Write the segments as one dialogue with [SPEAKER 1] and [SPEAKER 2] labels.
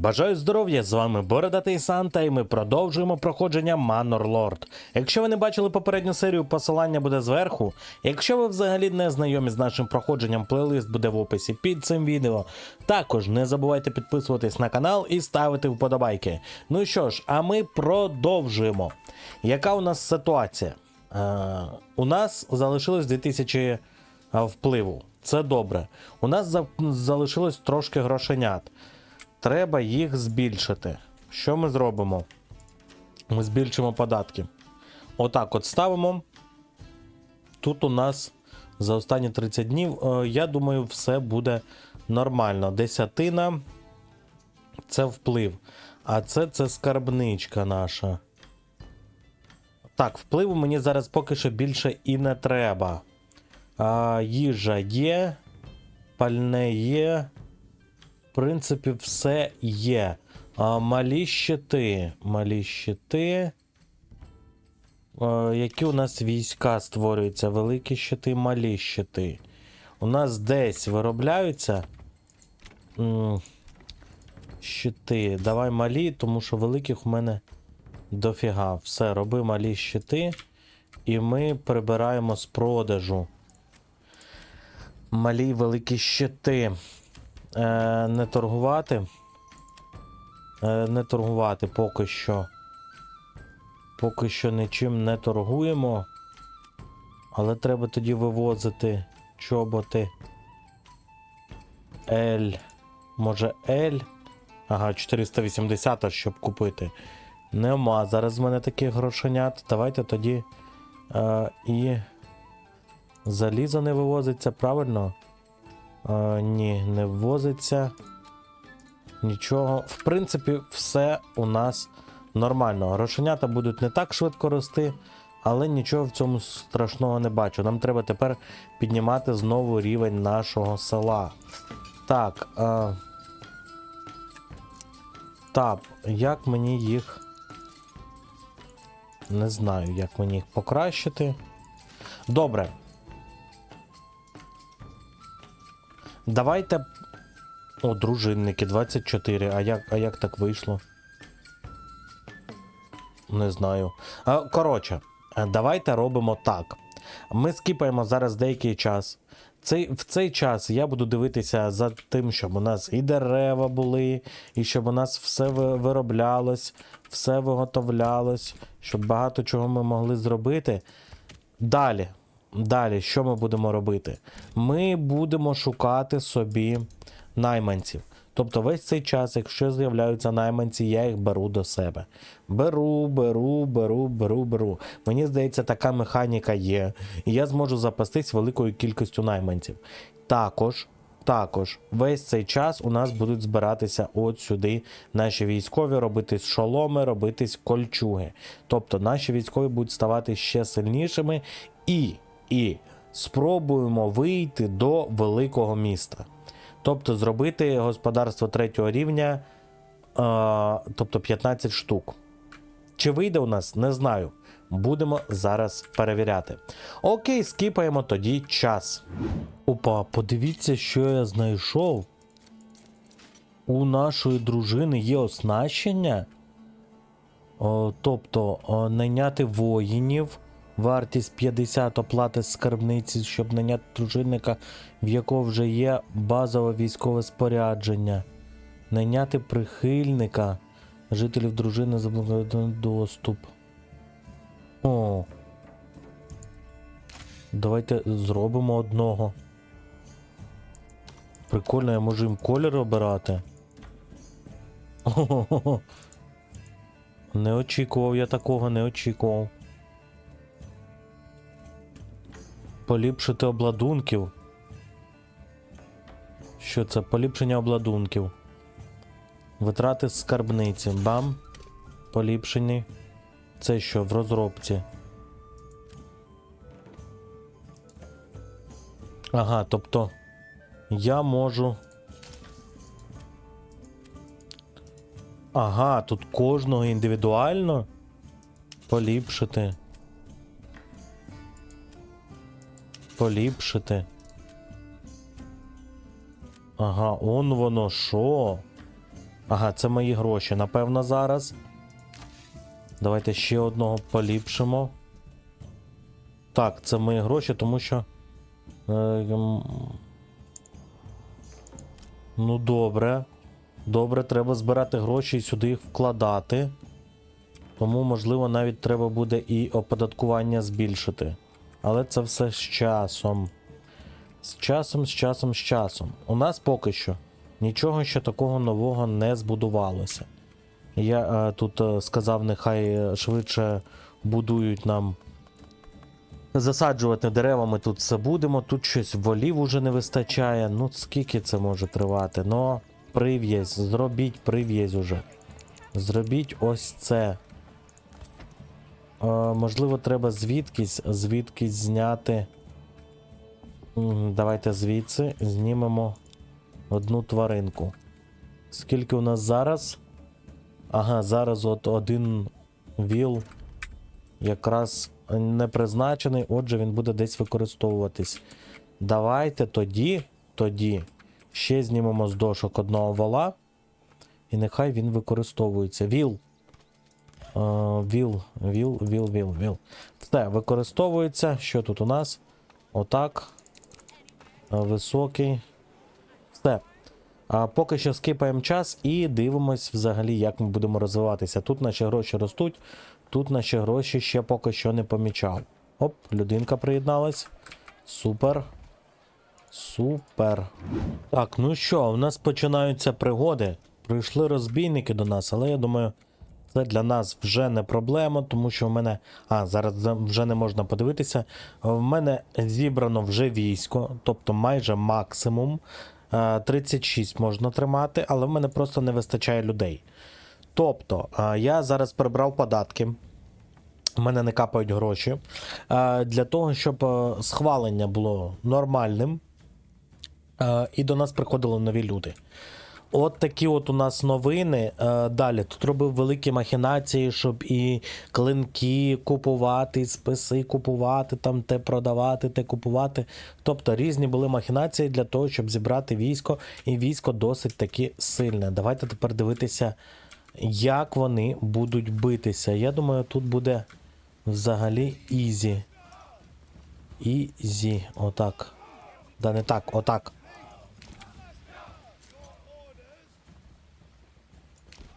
[SPEAKER 1] Бажаю здоров'я! З вами Бородатий Санта, і ми продовжуємо проходження Manor Lord. Якщо ви не бачили попередню серію, посилання буде зверху. Якщо ви взагалі не знайомі з нашим проходженням, плейлист буде в описі під цим відео. Також не забувайте підписуватись на канал і ставити вподобайки. Ну що ж, а ми продовжуємо. Яка у нас ситуація? Е, у нас залишилось 2000 впливу. Це добре. У нас за- залишилось трошки грошенят. Треба їх збільшити. Що ми зробимо? Ми збільшимо податки. Отак от ставимо. Тут у нас за останні 30 днів, е, я думаю, все буде нормально. Десятина це вплив. А це, це скарбничка наша. Так, впливу мені зараз поки що більше і не треба. А, їжа є, пальне є. Принципі, все є. А, малі щити. Малі щити. А, які у нас війська створюються? Великі щити, малі щити. У нас десь виробляються. Щити. Давай малі, тому що великих у мене дофіга. Все, роби малі щити. І ми прибираємо з продажу. Малі великі щити. Е, не торгувати. Е, не торгувати поки що. Поки що нічим не торгуємо. Але треба тоді вивозити чоботи. L. Може L? Ага, 480 щоб купити. Нема. Зараз в мене таких грошенят. Давайте тоді. Е, і. Залізо не вивозиться, правильно? Е, ні, не ввозиться. Нічого. В принципі, все у нас нормально. Грошенята будуть не так швидко рости, але нічого в цьому страшного не бачу. Нам треба тепер піднімати знову рівень нашого села. Так. Е... Так, як мені їх. Не знаю, як мені їх покращити. Добре. Давайте. О, дружинники 24. А як, а як так вийшло? Не знаю. Коротше, е, давайте робимо так. Ми скіпаємо зараз деякий час. Цей, в цей час я буду дивитися за тим, щоб у нас і дерева були, і щоб у нас все вироблялось, все виготовлялось, щоб багато чого ми могли зробити. Далі. Далі, що ми будемо робити? Ми будемо шукати собі найманців. Тобто весь цей час, якщо з'являються найманці, я їх беру до себе. Беру, беру, беру, беру, беру. Мені здається, така механіка є. І я зможу запастись великою кількістю найманців. Також, також, весь цей час у нас будуть збиратися от сюди наші військові, робитись шоломи, робитись кольчуги. Тобто наші військові будуть ставати ще сильнішими і, і спробуємо вийти до великого міста. Тобто зробити господарство третього рівня, е, тобто 15 штук. Чи вийде у нас, не знаю. Будемо зараз перевіряти. Окей, скіпаємо тоді час. Опа, подивіться, що я знайшов. У нашої дружини є оснащення. О, тобто о, найняти воїнів. Вартість 50 оплати скарбниці, щоб найняти дружинника, в якого вже є базове військове спорядження. Найняти прихильника. Жителів дружини заблокувати доступ. О. Давайте зробимо одного. Прикольно, я можу їм колір обирати. О-хо-хо. Не очікував, я такого не очікував. Поліпшити обладунків. Що це? Поліпшення обладунків. Витрати з скарбниці. Бам. Поліпшені. Це що в розробці? Ага, тобто я можу. Ага, тут кожного індивідуально поліпшити. Поліпшити. Ага, он воно що? Ага, це мої гроші, напевно, зараз. Давайте ще одного поліпшимо. Так, це мої гроші, тому що. Е, ем, ну, добре. Добре, треба збирати гроші і сюди їх вкладати. Тому, можливо, навіть треба буде і оподаткування збільшити. Але це все з часом. З часом, з часом, з часом. У нас поки що нічого ще такого нового не збудувалося. Я е, тут е, сказав, нехай швидше будують нам. Засаджувати дерева ми тут все будемо. Тут щось волів уже не вистачає. Ну, скільки це може тривати? Ну, прив'язь, зробіть прив'язь уже. Зробіть ось це. Е, можливо, треба звідкись, звідкись зняти. Давайте звідси знімемо одну тваринку. Скільки у нас зараз? Ага, зараз от один віл якраз не призначений, отже, він буде десь використовуватись. Давайте тоді, тоді ще знімемо з дошок одного вола. І нехай він використовується. Віл. Е, Віл, віл, віл, віл, віл. Все, використовується. Що тут у нас? Отак. Е, Високий. Все. А поки що скипаємо час і дивимось взагалі, як ми будемо розвиватися. Тут наші гроші ростуть, тут наші гроші ще поки що не помічав. Оп, людинка приєдналась. Супер. Супер. Так, ну що, у нас починаються пригоди. Прийшли розбійники до нас, але я думаю, це для нас вже не проблема, тому що в мене. А, зараз вже не можна подивитися. В мене зібрано вже військо, тобто майже максимум. Е, 36 можна тримати, але в мене просто не вистачає людей. Тобто, е, я зараз прибрав податки. У мене не капають гроші. Е, Для того, щоб е, схвалення було нормальним, е, і до нас приходили нові люди. От такі от у нас новини. Е, Далі тут робив великі махінації, щоб і клинки купувати, і списи купувати, там те продавати, те купувати. Тобто різні були махінації для того, щоб зібрати військо, і військо досить таки сильне. Давайте тепер дивитися, як вони будуть битися. Я думаю, тут буде взагалі ізі. Ізі. Отак. Да не так, отак.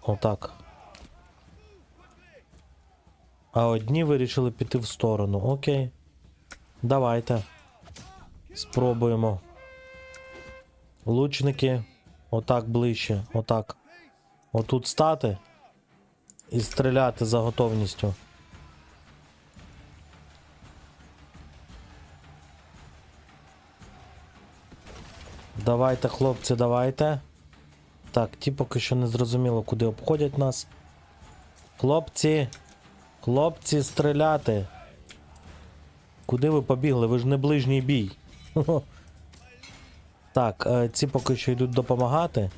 [SPEAKER 1] Отак. А одні вирішили піти в сторону. Окей. Давайте. Спробуємо. Лучники. Отак ближче. Отак. Отут стати. І стріляти за готовністю. Давайте, хлопці, давайте. Так, ті поки що не зрозуміло, куди обходять нас. Хлопці. Хлопці, стріляти. Куди ви побігли? Ви ж не ближній бій. Так, е, ці поки що йдуть допомагати.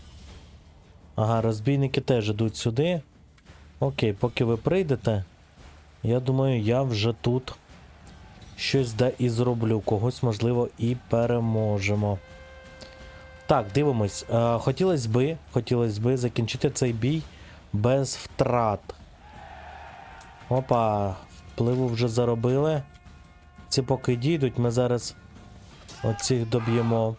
[SPEAKER 1] Ага, розбійники теж йдуть сюди. Окей, поки ви прийдете. Я думаю, я вже тут щось да і зроблю. Когось, можливо, і переможемо. Так, дивимось. Е, хотілося би, хотілося би закінчити цей бій без втрат. Опа, впливу вже заробили. Ці поки дійдуть, ми зараз оцих доб'ємо.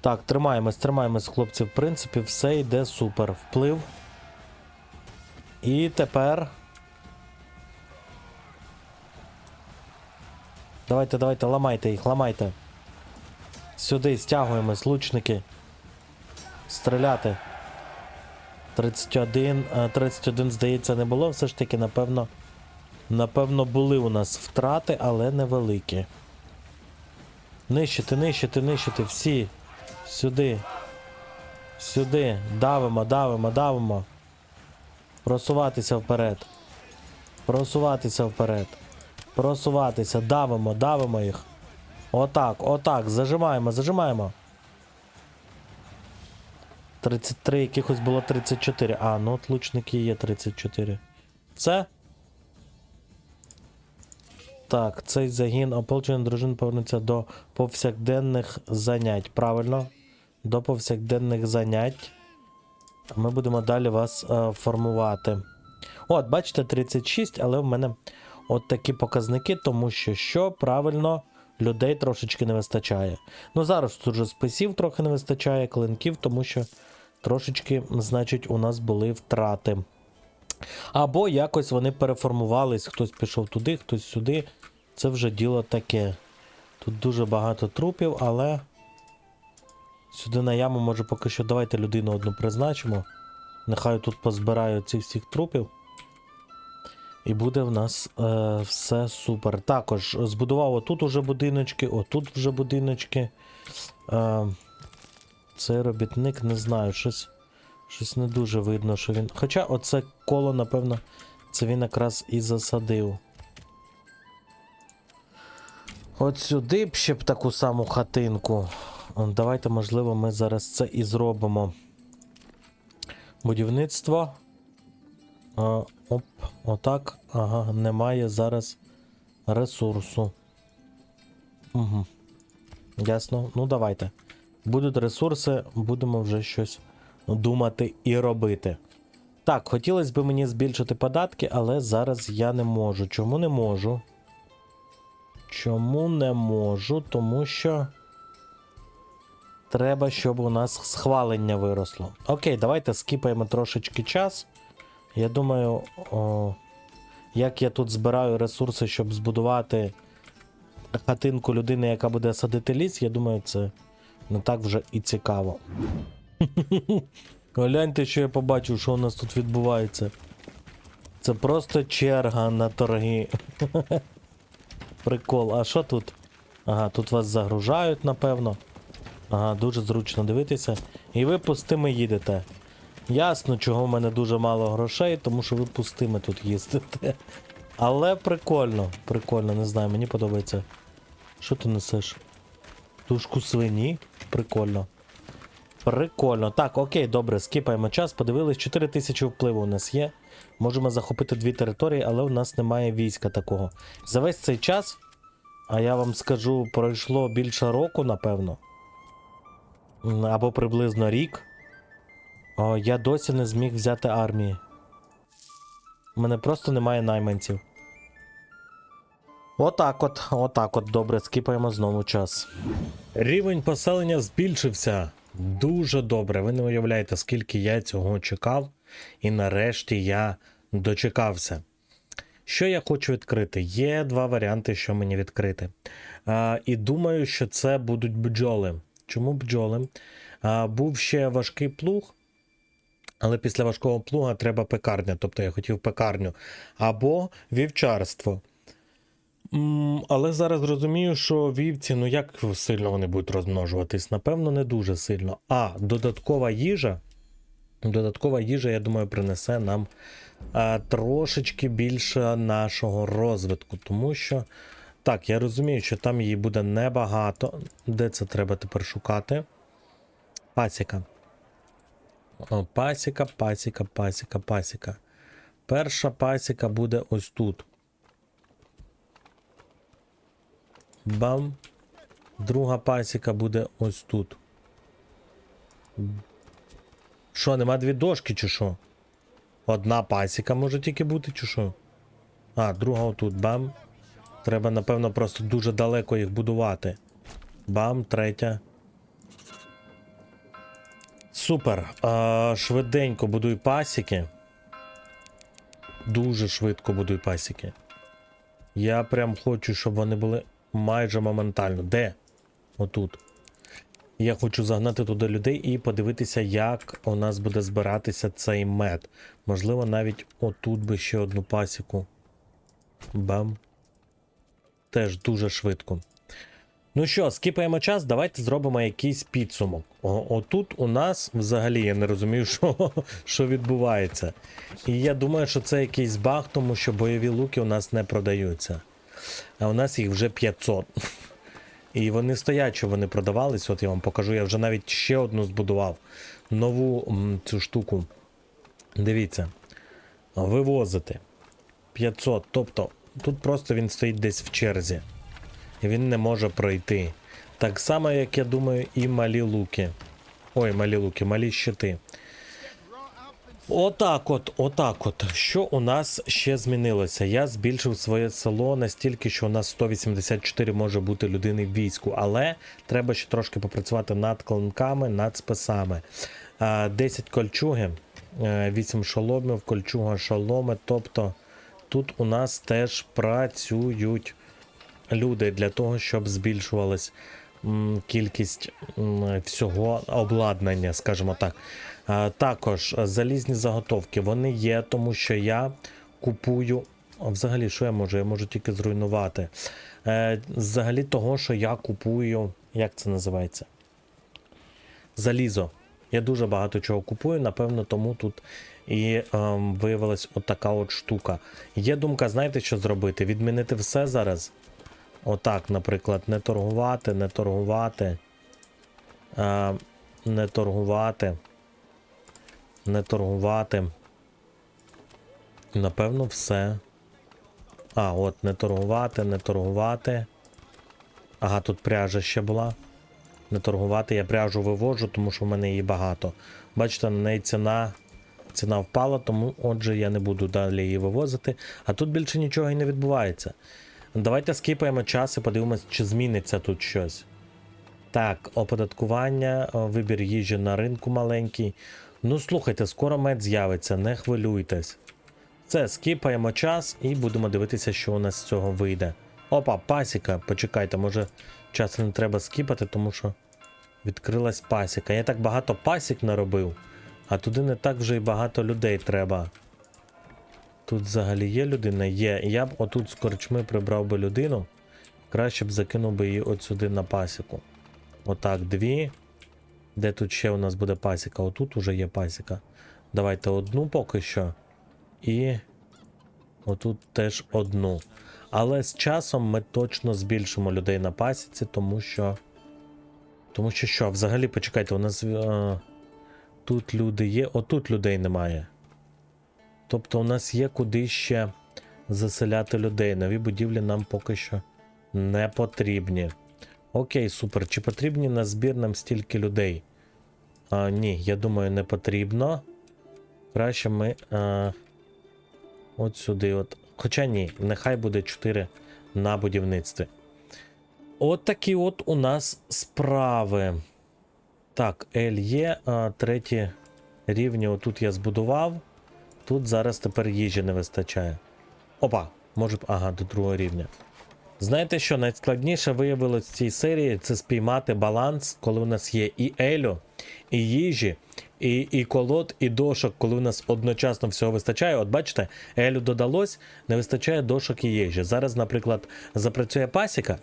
[SPEAKER 1] Так, тримаємось, тримаємось, хлопці. В принципі, все йде супер. Вплив. І тепер. Давайте, давайте, ламайте їх, ламайте. Сюди стягуємось, лучники. Стріляти. 31. е, 31, здається, не було. Все ж таки, напевно. Напевно, були у нас втрати, але невеликі. Нищити, нищити, нищити. Всі. Сюди. Сюди. Давимо, давимо, давимо. Просуватися вперед. Просуватися вперед. Просуватися. Давимо, давимо їх. Отак, отак, зажимаємо, зажимаємо. 33, якихось було 34. А, ну от лучники є 34. Це? Так, цей загін ополчених дружин повернеться до повсякденних занять. Правильно. до повсякденних занять. Ми будемо далі вас е, формувати. От, бачите, 36, але в мене от такі показники, тому що що правильно людей трошечки не вистачає. Ну зараз тут вже списів трохи не вистачає, клинків, тому що трошечки, значить, у нас були втрати. Або якось вони переформувались, хтось пішов туди, хтось сюди. Це вже діло таке. Тут дуже багато трупів, але сюди на яму може поки що давайте людину одну призначимо. Нехай тут позбирають цих всіх трупів. І буде в нас е, все супер. Також збудував отут уже будиночки, отут вже будиночки. Е, цей робітник, не знаю, щось, щось не дуже видно, що він. Хоча оце коло, напевно, це він якраз і засадив. От сюди б ще б таку саму хатинку. Давайте, можливо, ми зараз це і зробимо. Будівництво. А, оп, отак. Ага, немає зараз ресурсу. Угу. Ясно. Ну, давайте. Будуть ресурси, будемо вже щось думати і робити. Так, хотілося б мені збільшити податки, але зараз я не можу. Чому не можу? Чому не можу? Тому що. Треба, щоб у нас схвалення виросло. Окей, давайте скіпаємо трошечки час. Я думаю, о, як я тут збираю ресурси, щоб збудувати хатинку людини, яка буде садити ліс, я думаю, це не так вже і цікаво. Гляньте, що я побачив, що у нас тут відбувається. Це просто черга на торги. Прикол, а що тут? Ага, тут вас загружають, напевно. Ага, дуже зручно дивитися. І ви пустими їдете. Ясно, чого в мене дуже мало грошей, тому що ви пустими тут їздите. Але прикольно, прикольно, не знаю, мені подобається. Що ти несеш? Тушку свині? Прикольно. Прикольно. Так, окей, добре, скіпаємо час. Подивились, 4 тисячі впливу у нас є. Можемо захопити дві території, але у нас немає війська такого. За весь цей час, а я вам скажу, пройшло більше року, напевно. Або приблизно рік. О, я досі не зміг взяти армії. У мене просто немає найманців. Отак от, отак от, добре, скіпаємо знову час. Рівень поселення збільшився. Дуже добре. Ви не уявляєте, скільки я цього чекав, і нарешті я дочекався. Що я хочу відкрити? Є два варіанти, що мені відкрити. А, і думаю, що це будуть бджоли. Чому бджоли? А, був ще важкий плуг, але після важкого плуга треба пекарня. Тобто я хотів пекарню. Або вівчарство. Але зараз розумію, що вівці, ну як сильно вони будуть розмножуватись? Напевно, не дуже сильно. А додаткова їжа. Додаткова їжа, я думаю, принесе нам а, трошечки більше нашого розвитку. Тому що, так, я розумію, що там її буде небагато. Де це треба тепер шукати? Пасіка. О, Пасіка, пасіка, пасіка, пасіка. Перша пасіка буде ось тут. Бам. Друга пасіка буде ось тут. Що, нема дві дошки, чи що? Одна пасіка може тільки бути, чи що? А, друга отут. Бам. Треба, напевно, просто дуже далеко їх будувати. Бам, третя. Супер. Швиденько будуй пасіки. Дуже швидко будуй пасіки. Я прям хочу, щоб вони були майже моментально. Де? Отут. Я хочу загнати туди людей і подивитися, як у нас буде збиратися цей мед. Можливо, навіть отут би ще одну пасіку. Бам. Теж дуже швидко. Ну що, скіпаємо час, давайте зробимо якийсь підсумок. О, отут у нас взагалі я не розумію, що, що відбувається. І я думаю, що це якийсь баг, тому що бойові луки у нас не продаються. А у нас їх вже 500. І вони стоять, що вони продавались. От я вам покажу. Я вже навіть ще одну збудував. Нову цю штуку. Дивіться. Вивозити 500. Тобто, тут просто він стоїть десь в черзі. Він не може пройти. Так само, як я думаю, і малі луки. Ой, малі луки, малі щити. Отак от, отак от. Що у нас ще змінилося? Я збільшив своє село настільки, що у нас 184 може бути людини в війську, але треба ще трошки попрацювати над клинками, над списами. А, 10 кольчуги, е, 8 шоломів, кольчуга шоломи. Тобто тут у нас теж працюють люди для того, щоб збільшувалась кількість всього обладнання, скажімо так. Також залізні заготовки вони є, тому що я купую. Взагалі, що я можу? Я можу тільки зруйнувати. Е, взагалі, того, що я купую. Як це називається? Залізо. Я дуже багато чого купую, напевно, тому тут і ем, виявилась от така от штука. Є думка, знаєте, що зробити? Відмінити все зараз. Отак, наприклад, не торгувати, не торгувати. Е, не торгувати. Не торгувати. Напевно, все. А, от, не торгувати, не торгувати. Ага, тут пряжа ще була. Не торгувати, я пряжу вивожу, тому що в мене її багато. Бачите, на неї ціна. Ціна впала, тому отже я не буду далі її вивозити. А тут більше нічого і не відбувається. Давайте скіпаємо час і подивимось, чи зміниться тут щось. Так, оподаткування, вибір їжі на ринку маленький. Ну, слухайте, скоро мед з'явиться, не хвилюйтесь. Це, скіпаємо час і будемо дивитися, що у нас з цього вийде. Опа, пасіка. Почекайте, може час не треба скіпати, тому що відкрилась пасіка. Я так багато пасік наробив, а туди не так вже й багато людей треба. Тут взагалі є людина? Є. Я б отут з корчми прибрав би людину. Краще б закинув би її от сюди на пасіку. Отак, дві. Де тут ще у нас буде пасіка? Отут уже є пасіка. Давайте одну поки що. І отут теж одну. Але з часом ми точно збільшимо людей на пасіці, тому що. Тому що що? Взагалі, почекайте, у нас е, тут люди є, отут людей немає. Тобто у нас є куди ще заселяти людей. Нові будівлі нам поки що не потрібні. Окей, супер. Чи потрібні на збір нам стільки людей? А, ні, я думаю, не потрібно. Краще ми. А, от сюди. от. Хоча ні, нехай буде 4 на будівництві. От такі от у нас справи. Так, L є, треті рівні отут я збудував. Тут зараз тепер їжі не вистачає. Опа, може б. Ага, до другого рівня. Знаєте що, найскладніше виявилось в цій серії це спіймати баланс, коли у нас є і Елю, і їжі, і, і колод, і дошок, коли у нас одночасно всього вистачає. От бачите, Елю додалось, не вистачає дошок і їжі. Зараз, наприклад, запрацює пасіка.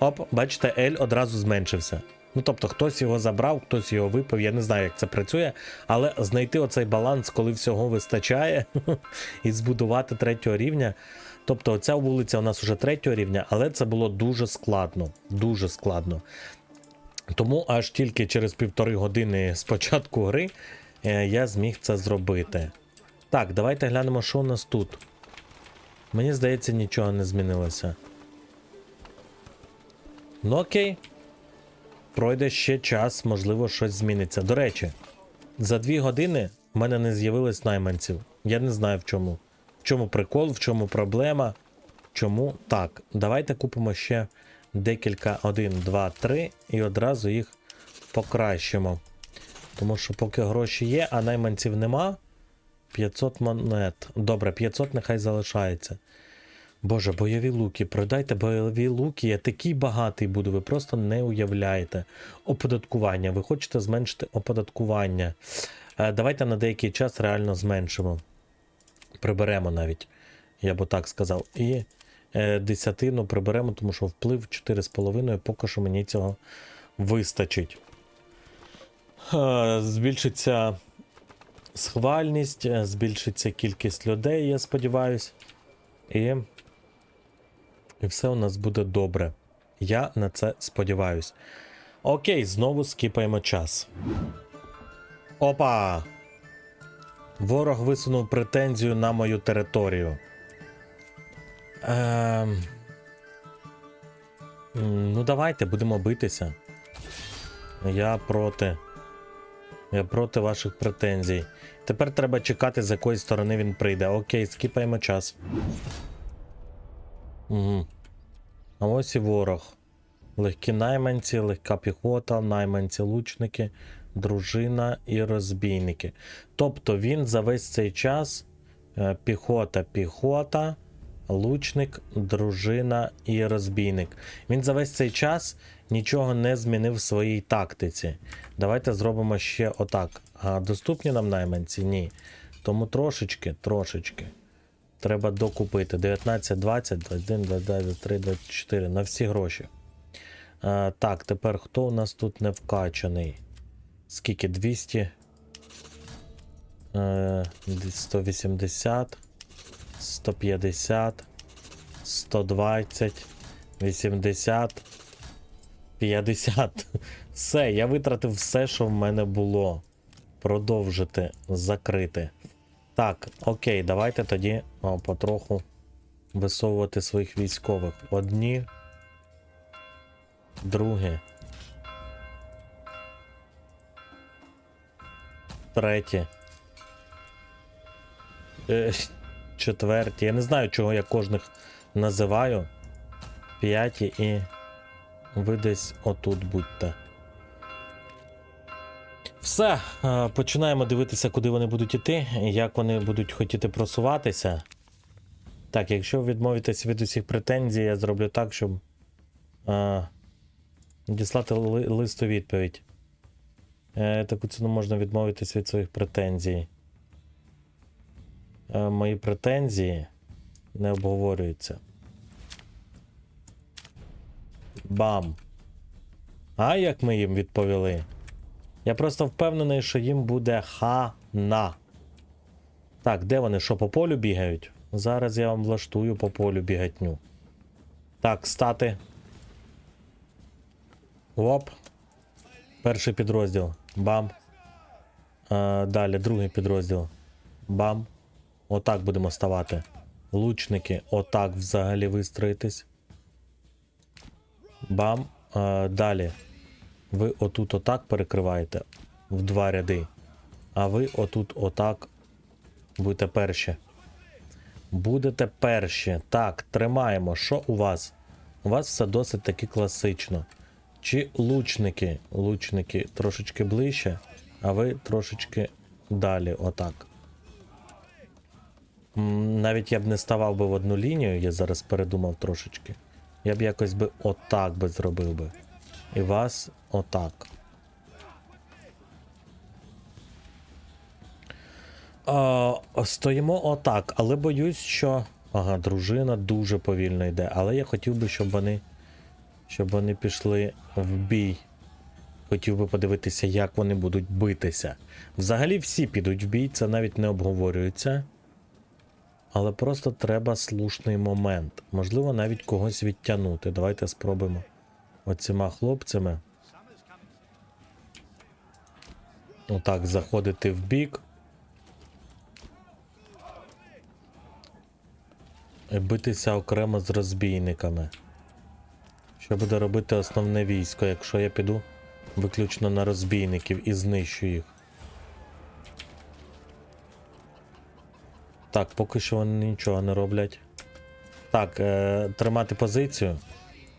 [SPEAKER 1] Оп, бачите, Ель одразу зменшився. Ну, тобто, хтось його забрав, хтось його випив, я не знаю, як це працює, але знайти оцей баланс, коли всього вистачає, і збудувати третього рівня. Тобто, оця вулиця у нас вже третього рівня, але це було дуже складно. Дуже складно. Тому аж тільки через півтори години з початку гри е, я зміг це зробити. Так, давайте глянемо, що у нас тут. Мені здається, нічого не змінилося. Ну окей. Пройде ще час, можливо, щось зміниться. До речі, за дві години в мене не з'явилось найманців. Я не знаю в чому. В чому прикол, в чому проблема. Чому так? Давайте купимо ще декілька, один, два, три, і одразу їх покращимо. Тому що поки гроші є, а найманців нема. 500 монет. Добре, 500 нехай залишається. Боже, бойові луки, продайте бойові луки, я такий багатий буду, ви просто не уявляєте. Оподаткування. Ви хочете зменшити оподаткування. Е, Давайте на деякий час реально зменшимо. Приберемо навіть, я б так сказав. І е, десятину приберемо, тому що вплив 4,5, поки що мені цього вистачить. Е, Збільшиться схвальність, збільшиться кількість людей, я сподіваюся. І і все у нас буде добре. Я на це сподіваюсь. Окей, знову скіпаємо час. Опа! Ворог висунув претензію на мою територію. Ем... Ну, давайте будемо битися. Я проти. Я проти ваших претензій. Тепер треба чекати, з якої сторони він прийде. Окей, скіпаємо час. Угу. А ось і ворог. Легкі найманці, легка піхота, найманці, лучники, дружина і розбійники. Тобто він за весь цей час е, піхота, піхота, лучник, дружина і розбійник. Він за весь цей час нічого не змінив в своїй тактиці. Давайте зробимо ще отак. А доступні нам найманці? Ні. Тому трошечки, трошечки. Треба докупити. 19, 20, 21, 22, 23, 24. На всі гроші. А, так, тепер хто у нас тут не вкачаний? Скільки? 200. Е, 180. 150. 120. 80. 50. Все, я витратив все, що в мене було. Продовжити, закрити. Так, окей, давайте тоді о, потроху висовувати своїх військових. Одні. Другі. Треті. Е, четверті. Я не знаю, чого я кожних називаю. П'яті і. Ви десь отут будьте. Все, е, починаємо дивитися, куди вони будуть іти, як вони будуть хотіти просуватися. Так, якщо відмовитись від усіх претензій, я зроблю так, щоб е, надіслати ли, листу відповідь. Е, таку ціну можна відмовитись від своїх претензій. Е, мої претензії не обговорюються. Бам! А як ми їм відповіли? Я просто впевнений, що їм буде хана. Так, де вони? Що по полю бігають? Зараз я вам влаштую по полю бігатню. Так, стати. Оп. Перший підрозділ. Бам. А, далі другий підрозділ. Бам. Отак будемо ставати. Лучники, отак взагалі вистроїтись. Бам. А, далі. Ви отут отак перекриваєте в два ряди. А ви отут отак будете перші. Будете перші. Так, тримаємо. Що у вас? У вас все досить таки класично. Чи лучники? Лучники трошечки ближче, а ви трошечки далі. Отак. Навіть я б не ставав би в одну лінію, я зараз передумав трошечки. Я б якось би отак би зробив би. І вас отак. Стоїмо отак, але боюсь, що. Ага, дружина дуже повільно йде. Але я хотів би, щоб вони. Щоб вони пішли в бій. Хотів би подивитися, як вони будуть битися. Взагалі всі підуть в бій, це навіть не обговорюється. Але просто треба слушний момент. Можливо, навіть когось відтягнути. Давайте спробуємо оціма хлопцями. Отак заходити в бік. І битися окремо з розбійниками. Що буде робити основне військо, якщо я піду виключно на розбійників і знищу їх? Так, поки що вони нічого не роблять. Так, е, тримати позицію.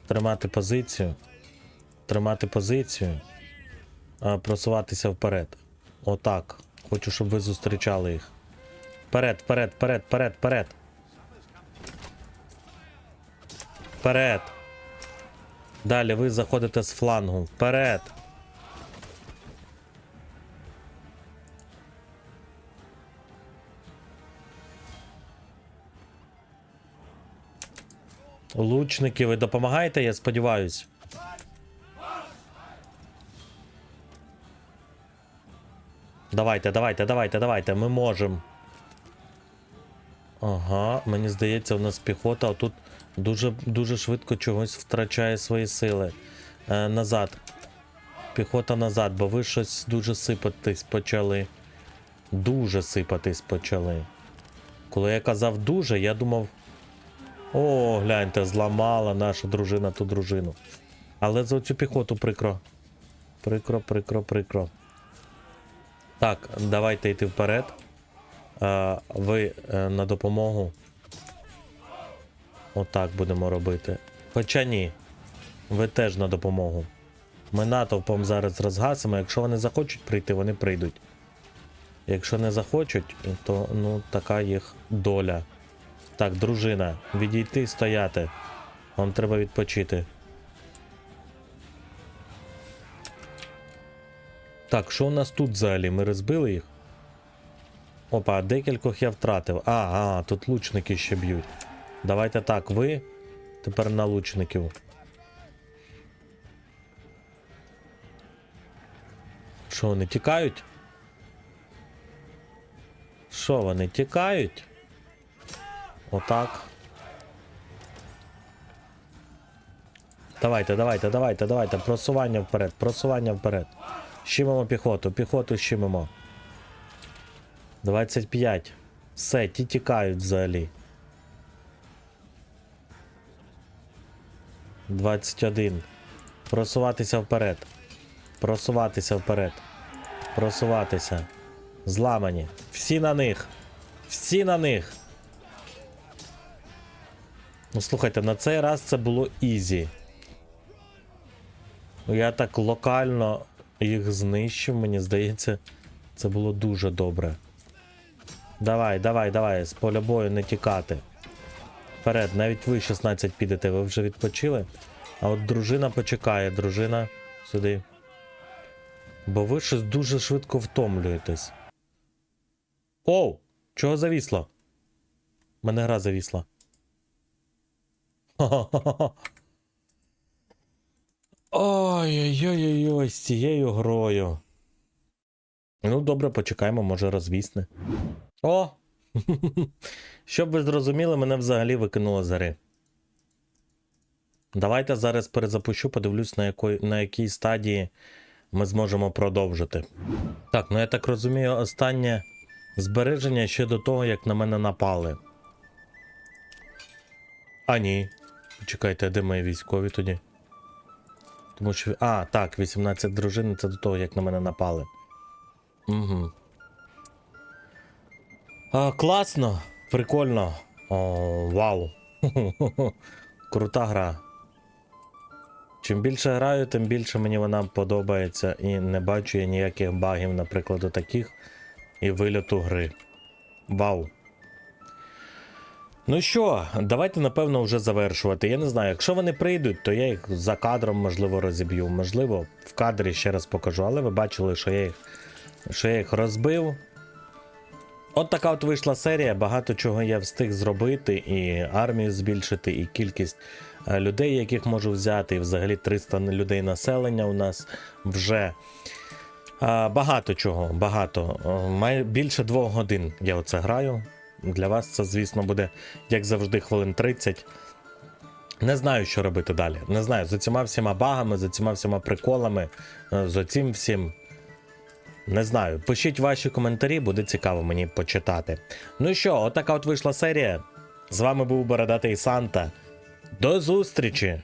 [SPEAKER 1] Тримати позицію. Тримати позицію. Просуватися вперед. Отак. Хочу, щоб ви зустрічали їх. Вперед, вперед, вперед, вперед, вперед. Вперед. Далі ви заходите з флангу. Вперед. Лучники, ви допомагаєте, я сподіваюсь. Давайте, давайте, давайте, давайте, ми можемо. Ага, мені здається, у нас піхота отут дуже дуже швидко чогось втрачає свої сили. Е, назад. Піхота назад, бо ви щось дуже сипатись почали. Дуже сипатись почали. Коли я казав дуже, я думав. О, гляньте, зламала наша дружина ту дружину. Але за цю піхоту прикро. Прикро, прикро, прикро. Так, давайте йти вперед. Ви е, на допомогу. Отак будемо робити. Хоча ні. Ви теж на допомогу. Ми натовпом зараз розгасимо. Якщо вони захочуть прийти, вони прийдуть. Якщо не захочуть, то ну така їх доля. Так, дружина, відійти стояти. Вам треба відпочити. Так, що у нас тут взагалі? Ми розбили їх? Опа, декількох я втратив. А, а, тут лучники ще б'ють. Давайте так, ви тепер на лучників. Що вони тікають? Що вони тікають? Отак. Давайте, давайте, давайте, давайте. Просування вперед, просування вперед. Щимимо піхоту, піхоту щимимо. 25. Все, ті тікають взагалі. 21. Просуватися вперед. Просуватися вперед. Просуватися. Зламані. Всі на них. Всі на них. Ну, слухайте, на цей раз це було ізі. Я так локально їх знищив, мені здається, це було дуже добре. Давай, давай, давай, з поля бою не тікати. Вперед, навіть ви 16 підете, ви вже відпочили. А от дружина почекає, дружина сюди. Бо ви щось дуже швидко втомлюєтесь. Оу! Чого завісло? Мене гра завісла. Ой-ой-ой-ой, з цією грою. Ну, добре, почекаємо, може розвісне. О! Щоб ви зрозуміли, мене взагалі викинуло з гри. Давайте зараз перезапущу, подивлюсь, на, якої, на якій стадії ми зможемо продовжити. Так, ну я так розумію, останнє збереження ще до того, як на мене напали. А ні. Почекайте, а де мої військові тоді? Тому що. А, так, 18 дружин це до того, як на мене напали. Угу. А, класно, прикольно. О, вау. Крута гра. Чим більше граю, тим більше мені вона подобається і не бачу я ніяких багів, наприклад, таких і вильоту гри. Вау. Ну що, давайте напевно вже завершувати. Я не знаю, якщо вони прийдуть, то я їх за кадром можливо розіб'ю. Можливо, в кадрі ще раз покажу, але ви бачили, що я їх, що я їх розбив. От така от вийшла серія. Багато чого я встиг зробити, і армію збільшити, і кількість е, людей, яких можу взяти, і взагалі 300 людей населення у нас вже. Багато чого, багато. Більше двох годин я оце граю. Для вас це, звісно, буде, як завжди, хвилин 30. Не знаю, що робити далі. Не знаю, з цими всіма багами, з цими всіма приколами, е, з оцим всім. Не знаю. Пишіть ваші коментарі, буде цікаво мені почитати. Ну що, отака от вийшла серія. З вами був Бородатий Санта. До зустрічі!